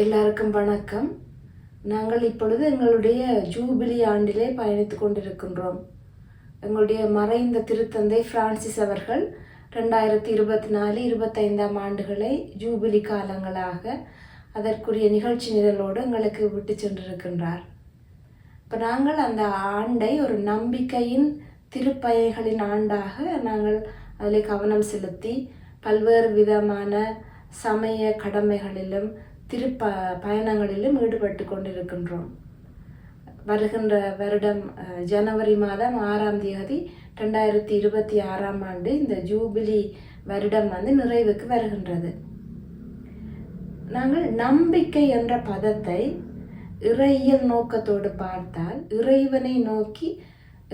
எல்லாருக்கும் வணக்கம். நாங்கள் இப்பொழுது எங்களுடைய ஜூபிலி ஆண்டிலே பயணித்து கொண்டிருக்கின்றோம். எங்களுடைய மறைந்த திருத்தந்தை பிரான்சிஸ் அவர்கள் ரெண்டாயிரத்தி இருபத்தி நாலு இருபத்தைந்தாம் ஆண்டுகளை ஜூபிலி காலங்களாக அதற்குரிய நிகழ்ச்சி நிரலோடு எங்களுக்கு விட்டு சென்றிருக்கின்றார். இப்போ நாங்கள் அந்த ஆண்டை ஒரு நம்பிக்கையின் திருப்பயைகளின் ஆண்டாக நாங்கள் அதில் கவனம் செலுத்தி பல்வேறு விதமான சமய கடமைகளிலும் திருப்ப பயணங்களிலும் ஈடுபட்டு கொண்டிருக்கின்றோம். வருகின்ற வருடம் ஜனவரி மாதம் ஆறாம் தேதி ரெண்டாயிரத்தி இருபத்தி ஆறாம் ஆண்டு இந்த ஜூபிலி வருடம் வந்து நிறைவுக்கு வருகின்றது. நாங்கள் நம்பிக்கை என்ற பதத்தை இறையியல் நோக்கத்தோடு பார்த்தால் இறைவனை நோக்கி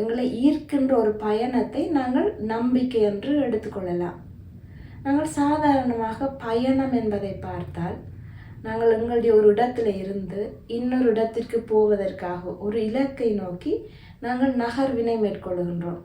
எங்களை ஈர்க்கின்ற ஒரு பயணத்தை நாங்கள் நம்பிக்கை என்று எடுத்துக்கொள்ளலாம் நாங்கள் சாதாரணமாக பயணம் என்பதை பார்த்தால் நாங்கள் எங்களுடைய ஒரு இடத்துல இருந்து இன்னொரு இடத்திற்கு போவதற்காக ஒரு இலக்கை நோக்கி நாங்கள் நகர்வினை மேற்கொள்கின்றோம்.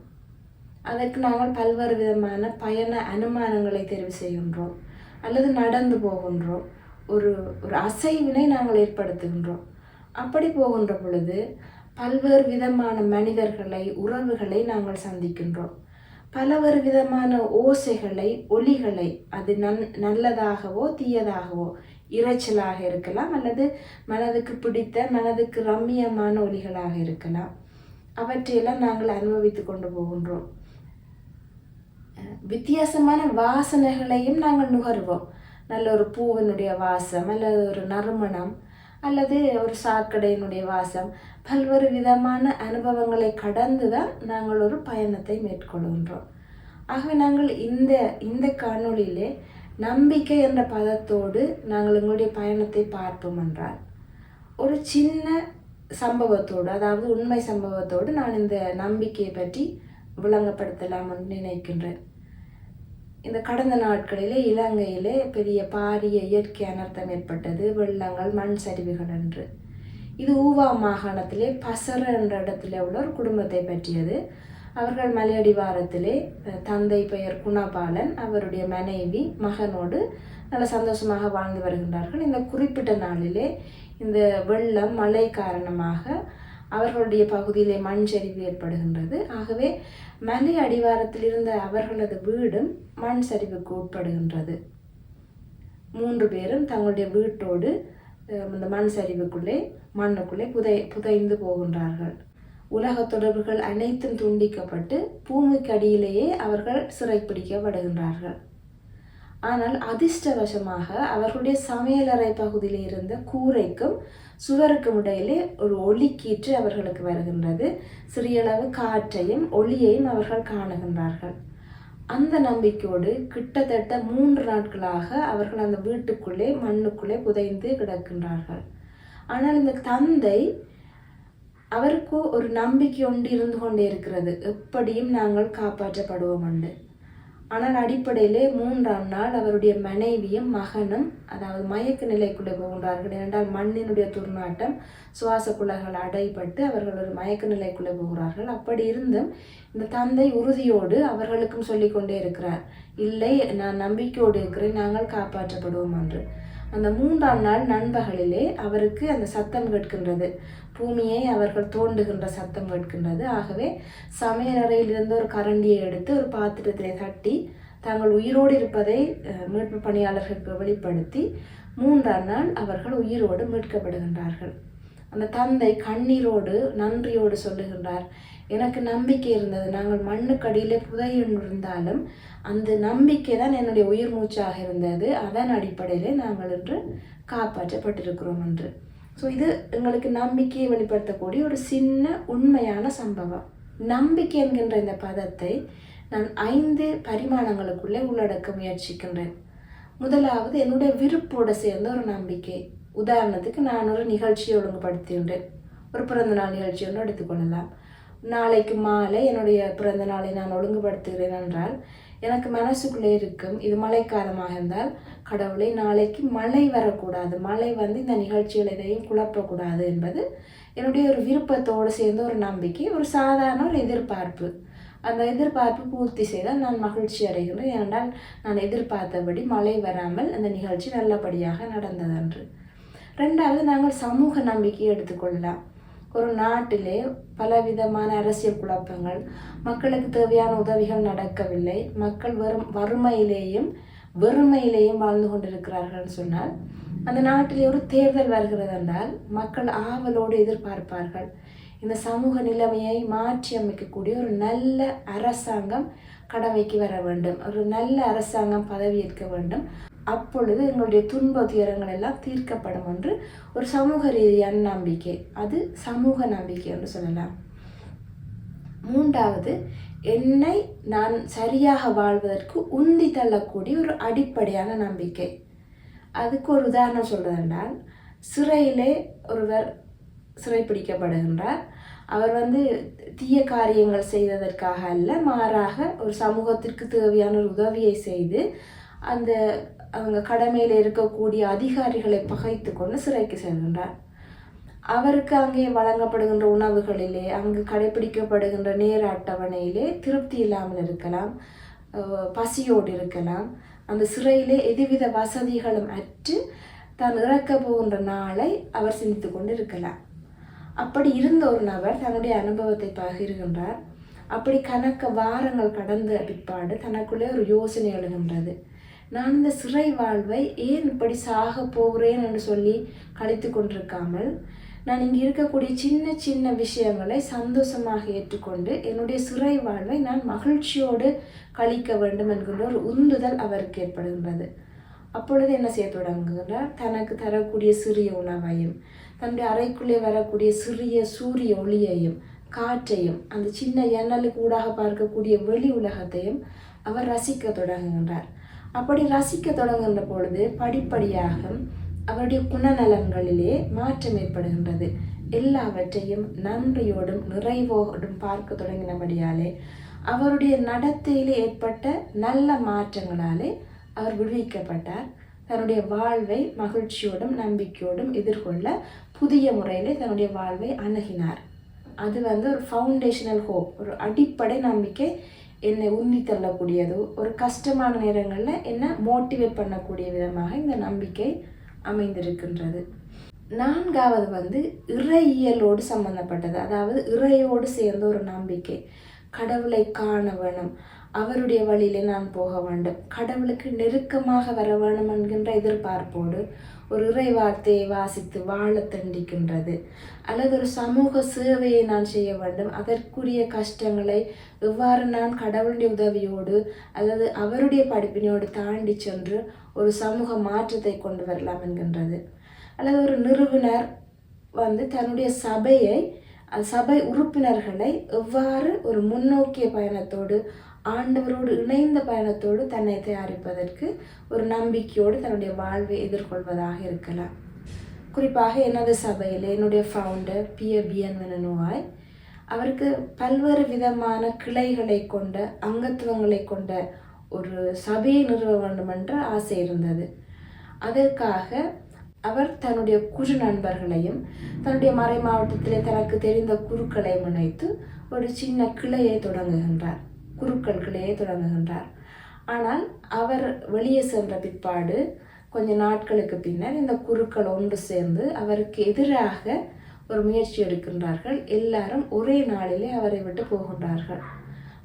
அதற்கு நாங்கள் பல்வேறு விதமான பயண அனுமானங்களை தெரிவு செய்கின்றோம். அல்லது நடந்து போகின்றோம். ஒரு ஒரு அசைவினை நாங்கள் ஏற்படுத்துகின்றோம். அப்படி போகின்ற பொழுது பல்வேறு விதமான மனிதர்களை உறவுகளை நாங்கள் சந்திக்கின்றோம். பலவேறு விதமான ஓசைகளை ஒலிகளை அது நன் நல்லதாகவோ தீயதாகவோ இரைச்சலாக இருக்கலாம் அல்லது மனதுக்கு பிடித்த மனதுக்கு ரம்மியமான ஒலிகளாக இருக்கலாம். அவற்றையெல்லாம் நாங்கள் அனுபவித்து கொண்டு போகின்றோம். வித்தியாசமான வாசனைகளையும் நாங்கள் நுகர்வோம். நல்ல ஒரு பூவினுடைய வாசம் அல்லது ஒரு நறுமணம் அல்லது ஒரு சாக்கடையினுடைய வாசம். பல்வேறு விதமான அனுபவங்களை கடந்து தான் நாங்கள் ஒரு பயணத்தை மேற்கொள்கின்றோம். ஆகவே நாங்கள் இந்த இந்த காணொளியிலே நம்பிக்கை என்ற பதத்தோடு நாங்கள் எங்களுடைய பயணத்தை பார்ப்போம் என்றால் ஒரு சின்ன சம்பவத்தோடு அதாவது உண்மை சம்பவத்தோடு நான் இந்த நம்பிக்கையை பற்றி விளங்கப்படுத்தலாம் என்று நினைக்கின்றேன். இந்த கடந்த நாட்களிலே இலங்கையிலே பெரிய பாரிய இயற்கை அனர்த்தம் ஏற்பட்டது வெள்ளங்கள் மண் சரிவுகள் என்று. இது ஊவா மாகாணத்திலே பசர என்ற இடத்துல உள்ள ஒரு குடும்பத்தை பற்றியது. அவர்கள் மலையடிவாரத்திலே அஹ், தந்தை பெயர் குணபாலன் அவருடைய மனைவி மகனோடு நல்ல சந்தோஷமாக வாழ்ந்து வருகின்றார்கள். இந்த குறிப்பிட்ட நாளிலே இந்த வெள்ளம் மழை காரணமாக அவர்களுடைய பகுதியிலே மண் சரிவு ஏற்படுகின்றது. ஆகவே மலை அடிவாரத்தில் இருந்த அவர்களது வீடும் மண் சரிவுக்கு உட்படுகின்றது. மூன்று பேரும் தங்களுடைய வீட்டோடு இந்த மண் சரிவுக்குள்ளே மண்ணுக்குள்ளே புதை புதைந்து போகின்றார்கள். உலக தொடர்புகள் அனைத்தும் துண்டிக்கப்பட்டு பூமிக்கு அடியிலேயே அவர்கள் சிறைப்பிடிக்கப்படுகின்றார்கள். ஆனால் அதிர்ஷ்டவசமாக அவர்களுடைய சமையலறை பகுதியில் இருந்த கூரைக்கும் சுவருக்கும் இடையிலே ஒரு ஒளிக்கீற்று அவர்களுக்கு வருகின்றது. சிறியளவு காற்றையும் ஒளியையும் அவர்கள் காணுகின்றார்கள். அந்த நம்பிக்கையோடு கிட்டத்தட்ட மூன்று நாட்களாக அவர்கள் அந்த வீட்டுக்குள்ளே மண்ணுக்குள்ளே புதைந்து கிடக்கின்றார்கள். ஆனால் இந்த தந்தை அவருக்கு ஒரு நம்பிக்கை ஒன்று இருந்து கொண்டே இருக்கிறது. எப்படியும் நாங்கள் காப்பாற்றப்படுவோம் உண்டு ஆனால் அடிப்படையிலே மூன்றாம் நாள் அவருடைய மனைவியும் மகனும் அதாவது மயக்க நிலைக்குள்ளே போகின்றார்கள். ஏனென்றால் மண்ணினுடைய துர்நாட்டம் சுவாச குழாய்கள் அடைபட்டு அவர்கள் ஒரு மயக்க நிலைக்குள்ளே போகிறார்கள். அப்படி இருந்தும் இந்த தந்தை உறுதியோடு அவர்களுக்கும் சொல்லிக்கொண்டே இருக்கிறார். இல்லை நான் நம்பிக்கையோடு இருக்கிறேன் நாங்கள் காப்பாற்றப்படுவோம் என்று. அந்த மூன்றாம் நாள் நண்பகலிலே அவருக்கு அந்த சத்தம் கேட்கின்றது. பூமியை அவர்கள் தோண்டுகின்ற சத்தம் கேட்கின்றது. ஆகவே சமையலறையிலிருந்து ஒரு கரண்டியை எடுத்து ஒரு பாத்திரத்திலே தட்டி தாங்கள் உயிரோடு இருப்பதை மீட்பு பணியாளர்களுக்கு வெளிப்படுத்தி மூன்றாம் நாள் அவர்கள் உயிரோடு மீட்கப்படுகின்றார்கள். அந்த தந்தை கண்ணீரோடு நன்றியோடு சொல்லுகின்றார். எனக்கு நம்பிக்கை இருந்தது. நாங்கள் மண்ணுக்கடியில் புதையிருந்தாலும் அந்த நம்பிக்கை தான் என்னுடைய உயிர் மூச்சாக இருந்தது. அதன் அடிப்படையில் நாங்கள் இன்று காப்பாற்றப்பட்டிருக்கிறோம் என்று. ஸோ இது எங்களுக்கு நம்பிக்கையை வெளிப்படுத்தக்கூடிய ஒரு சின்ன உண்மையான சம்பவம். நம்பிக்கை என்கின்ற இந்த பதத்தை நான் ஐந்து பரிமாணங்களுக்குள்ளே உள்ளடக்க முயற்சிக்கின்றேன். முதலாவது என்னுடைய விருப்போடு சேர்ந்த ஒரு நம்பிக்கை. உதாரணத்துக்கு நான் ஒரு நிகழ்ச்சியை ஒழுங்குபடுத்துகின்றேன் ஒரு பிறந்தநாள் நிகழ்ச்சி ஒன்று எடுத்துக்கொள்ளலாம். நாளைக்கு மாலை என்னுடைய பிறந்த நாளை நான் ஒழுங்குபடுத்துகிறேன் என்றால் எனக்கு மனசுக்குள்ளே இருக்கும் இது மழைக்காலமாக இருந்தால் கடவுளை நாளைக்கு மழை வரக்கூடாது. மழை வந்து இந்த நிகழ்ச்சிகள் எதையும் குழப்பக்கூடாது என்பது என்னுடைய ஒரு விருப்பத்தோடு சேர்ந்த ஒரு நம்பிக்கை ஒரு சாதாரண ஒரு எதிர்பார்ப்பு. அந்த எதிர்பார்ப்பு பூர்த்தி செய்தால் நான் மகிழ்ச்சி அடைகிறேன் ஏனென்றால் நான் எதிர்பார்த்தபடி மழை வராமல் அந்த நிகழ்ச்சி நல்லபடியாக நடந்ததன்று. ரெண்டாவது நாங்கள் சமூக நம்பிக்கையை எடுத்துக்கொள்ளலாம். ஒரு நாட்டிலே பலவிதமான அரசியல் குழப்பங்கள் மக்களுக்கு தேவையான உதவிகள் நடக்கவில்லை. மக்கள் வெறும் வறுமையிலேயும் வெறுமையிலேயும் வாழ்ந்து கொண்டிருக்கிறார்கள் சொன்னால் அந்த நாட்டிலே ஒரு தேர்தல் வருகிறது என்றால் மக்கள் ஆவலோடு எதிர்பார்ப்பார்கள். இந்த சமூக நிலைமையை மாற்றி அமைக்கக்கூடிய ஒரு நல்ல அரசாங்கம் கடமைக்கு வர வேண்டும். ஒரு நல்ல அரசாங்கம் பதவியேற்க வேண்டும். அப்பொழுது எங்களுடைய துன்ப துயரங்கள் எல்லாம் தீர்க்கப்படும் என்று ஒரு சமூக ரீதியான நம்பிக்கை. அது சமூக நம்பிக்கை என்று சொல்லலாம். மூன்றாவது என்னை நான் சரியாக வாழ்வதற்கு உந்தி தள்ளக்கூடிய ஒரு அடிப்படையான நம்பிக்கை. அதுக்கு ஒரு உதாரணம் சொல்றதென்றால் சிறையிலே ஒருவர் சிறைப்பிடிக்கப்படுகின்றார் அவர் வந்து தீய காரியங்கள் செய்ததற்காக அல்ல மாறாக ஒரு சமூகத்திற்கு தேவையான ஒரு உதவியை செய்து அந்த அவங்க கடமையில் இருக்கக்கூடிய அதிகாரிகளை பகைத்து கொண்டு சிறைக்கு செல்கின்றார். அவருக்கு அங்கே வழங்கப்படுகின்ற உணவுகளிலே அங்கு கடைபிடிக்கப்படுகின்ற நேர அட்டவணையிலே திருப்தி இல்லாமல் இருக்கலாம் பசியோடு இருக்கலாம். அந்த சிறையிலே எதுவித வசதிகளும் அற்று தான் இறக்க போகின்ற நாளை அவர் சிந்தித்து கொண்டு இருக்கலாம் அப்படி இருந்த ஒரு நபர் தன்னுடைய அனுபவத்தை பகிர்கின்றார். அப்படி கணக்க வாரங்கள் கடந்த பிற்பாடு தனக்குள்ளே ஒரு யோசனை எழுகின்றது. நான் இந்த சிறை வாழ்வை ஏன் இப்படி சாக போகிறேன் என்று சொல்லி கழித்து கொண்டிருக்காமல் நான் இங்கே இருக்கக்கூடிய சின்ன சின்ன விஷயங்களை சந்தோஷமாக ஏற்றுக்கொண்டு என்னுடைய சிறை வாழ்வை நான் மகிழ்ச்சியோடு கழிக்க வேண்டும் என்கின்ற ஒரு உந்துதல் அவருக்கு ஏற்படுகின்றது. அப்பொழுது என்ன செய்ய தொடங்குகிறார் தனக்கு தரக்கூடிய சிறிய உணவையும் தன்னுடைய அறைக்குள்ளே வரக்கூடிய சிறிய சூரிய ஒளியையும் காற்றையும் அந்த சின்ன எண்ணலுக்கு ஊடாக பார்க்கக்கூடிய வெளி உலகத்தையும் அவர் ரசிக்க தொடங்குகின்றார். அப்படி ரசிக்க தொடங்குகின்ற பொழுது படிப்படியாக அவருடைய குணநலன்களிலே மாற்றம் ஏற்படுகின்றது. எல்லாவற்றையும் நன்றியோடும் நிறைவோடும் பார்க்க தொடங்கினபடியாலே அவருடைய நடத்தையிலே ஏற்பட்ட நல்ல மாற்றங்களாலே அவர் விடுவிக்கப்பட்டார். தன்னுடைய வாழ்வை மகிழ்ச்சியோடும் நம்பிக்கையோடும் எதிர்கொள்ள புதிய முறையிலே தன்னுடைய வாழ்வை அணுகினார். அது வந்து ஒரு ஃபவுண்டேஷனல் ஹோப் ஒரு அடிப்படை நம்பிக்கை என்னை உந்தி தள்ளக்கூடியதோ ஒரு கஷ்டமான நேரங்களில் என்னை மோட்டிவேட் பண்ணக்கூடிய விதமாக இந்த நம்பிக்கை அமைந்திருக்கின்றது. நான்காவது வந்து இறையியலோடு சம்பந்தப்பட்டது. அதாவது இறையோடு சேர்ந்த ஒரு நம்பிக்கை. கடவுளை காண வேணும் அவருடைய வழியிலே நான் போக வேண்டும். கடவுளுக்கு நெருக்கமாக வர வேணும் என்கின்ற எதிர்பார்ப்போடு ஒரு இறை வார்த்தையை வாசித்து வாழ தண்டிக்கின்றது. அல்லது ஒரு சமூக சேவையை நான் செய்ய வேண்டும். அதற்குரிய கஷ்டங்களை எவ்வாறு நான் கடவுளுடைய உதவியோடு அல்லது அவருடைய படிப்பினையோடு தாண்டி சென்று ஒரு சமூக மாற்றத்தை கொண்டு வரலாம் என்கின்றது. அல்லது ஒரு நிறுவனர் வந்து தன்னுடைய சபையை சபை உறுப்பினர்களை எவ்வாறு ஒரு முன்னோக்கிய பயணத்தோடு ஆண்டவரோடு இணைந்த பயணத்தோடு தன்னை தயாரிப்பதற்கு ஒரு நம்பிக்கையோடு தன்னுடைய வாழ்வை எதிர்கொள்வதாக இருக்கலாம். குறிப்பாக எனது சபையில் என்னுடைய ஃபவுண்டர் பிஎபிஎன் வினனுவாய் அவருக்கு பல்வேறு விதமான கிளைகளை கொண்ட அங்கத்துவங்களை கொண்ட ஒரு சபையை நிறுவ வேண்டும் என்ற ஆசை இருந்தது. அதற்காக அவர் தன்னுடைய குழு நண்பர்களையும் தன்னுடைய மறை மாவட்டத்திலே தனக்கு தெரிந்த குருக்களையும் இணைத்து ஒரு சின்ன கிளையை தொடங்குகின்றார். குருக்கள்களே தொடங்குகின்றார். ஆனால் அவர் வெளியே சென்ற பிற்பாடு கொஞ்ச நாட்களுக்கு பின்னர் இந்த குருக்கள் ஒன்று சேர்ந்து அவருக்கு எதிராக ஒரு முயற்சி எடுக்கின்றார்கள். எல்லாரும் ஒரே நாளிலே அவரை விட்டு போகின்றார்கள்.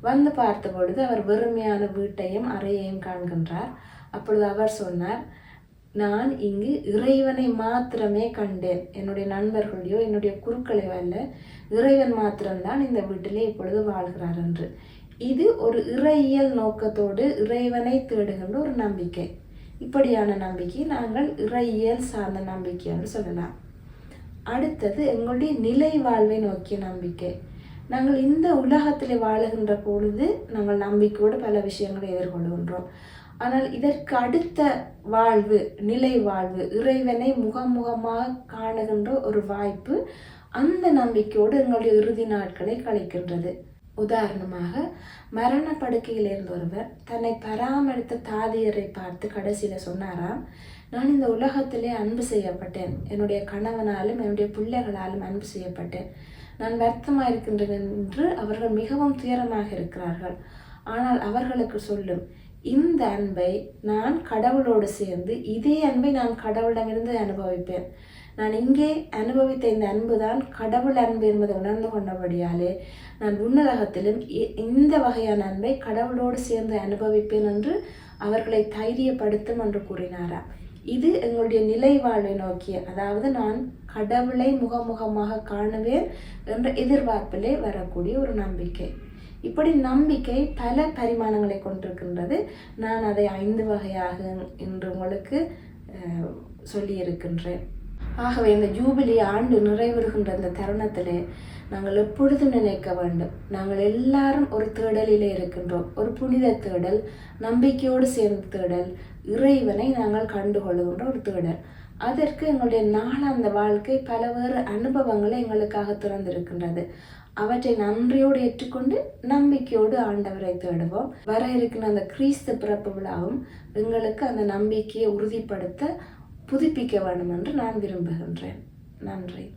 வந்து பார்த்த பொழுது அவர் வெறுமையான வீட்டையும் அறையையும் காண்கின்றார். அப்பொழுது அவர் சொன்னார் நான் இங்கு இறைவனை மாத்திரமே கண்டேன். என்னுடைய நண்பர்களையோ என்னுடைய குருக்களையோ அல்ல இறைவன் மாத்திரம்தான் இந்த வீட்டிலே இப்பொழுது வாழ்கிறார் என்று. இது ஒரு இறையியல் நோக்கத்தோடு இறைவனை தேடுகின்ற ஒரு நம்பிக்கை. இப்படியான நம்பிக்கை நாங்கள் இறையியல் சார்ந்த நம்பிக்கை என்று சொல்லலாம். அடுத்தது எங்களுடைய நிலை வாழ்வை நோக்கிய நம்பிக்கை. நாங்கள் இந்த உலகத்தில் வாழுகின்ற பொழுது நாங்கள் நம்பிக்கையோடு பல விஷயங்களை எதிர்கொள்கின்றோம். ஆனால் இதற்கு அடுத்த வாழ்வு நிலை வாழ்வு இறைவனை முகமுகமாக காணுகின்ற ஒரு வாய்ப்பு அந்த நம்பிக்கையோடு எங்களுடைய இறுதி நாட்களை கழிக்கின்றது. உதாரணமாக மரண படுக்கையில் இருந்த ஒருவர் தன்னை பராமரித்த தாதியரை பார்த்து கடைசியில் சொன்னாராம் நான் இந்த உலகத்திலே அன்பு செய்யப்பட்டேன். என்னுடைய கணவனாலும் என்னுடைய பிள்ளைகளாலும் அன்பு செய்யப்பட்டேன். நான் வருத்தமாக இருக்கின்றேன் என்று அவர்கள் மிகவும் துயரமாக இருக்கிறார்கள். ஆனால் அவர்களுக்கு சொல்லும். இந்த அன்பை நான் கடவுளோடு சேர்ந்து இதே அன்பை நான் கடவுளிடமிருந்து அனுபவிப்பேன். நான் இங்கே அனுபவித்த இந்த அன்பு தான் கடவுள் அன்பு என்பதை உணர்ந்து கொண்டபடியாலே நான் உன்னதகத்திலும் இ- இந்த வகையான அன்பை கடவுளோடு சேர்ந்து அனுபவிப்பேன் என்று அவர்களை தைரியப்படுத்தும் என்று கூறினாராம் இது எங்களுடைய நிலை வாழ்வை நோக்கிய அதாவது நான் கடவுளை முகமுகமாக காணுவேன் என்ற எதிர்பார்ப்பிலே வரக்கூடிய ஒரு நம்பிக்கை. இப்படி நம்பிக்கை பல பரிமாணங்களை கொண்டிருக்கின்றது. நான் அதை ஐந்து வகையாக என்று உங்களுக்கு சொல்லியிருக்கின்றேன். ஆகவே இந்த ஜூபிலி ஆண்டு நிறைவேறுகின்ற இந்த தருணத்திலே நாங்கள் எப்பொழுதும் நினைக்க வேண்டும். நாங்கள் எல்லாரும் ஒரு தேடலிலே இருக்கின்றோம். ஒரு புனித தேடல் நம்பிக்கையோடு சேர்ந்த தேடல் இறைவனை நாங்கள் கண்டுகொள்ளுகின்ற ஒரு தேடல். அதற்கு எங்களுடைய நாளாந்த வாழ்க்கை பல வேறு அனுபவங்களை எங்களுக்காக திறந்திருக்கின்றது. அவற்றை நன்றியோடு ஏற்றுக்கொண்டு நம்பிக்கையோடு ஆண்டவரை தேடுவோம். வர இருக்கிற அந்த கிறிஸ்து பிறப்பு விழாவும் எங்களுக்கு அந்த நம்பிக்கையை உறுதிப்படுத்த புதுப்பிக்க வேண்டும் என்று நான் விரும்புகின்றேன். நன்றி.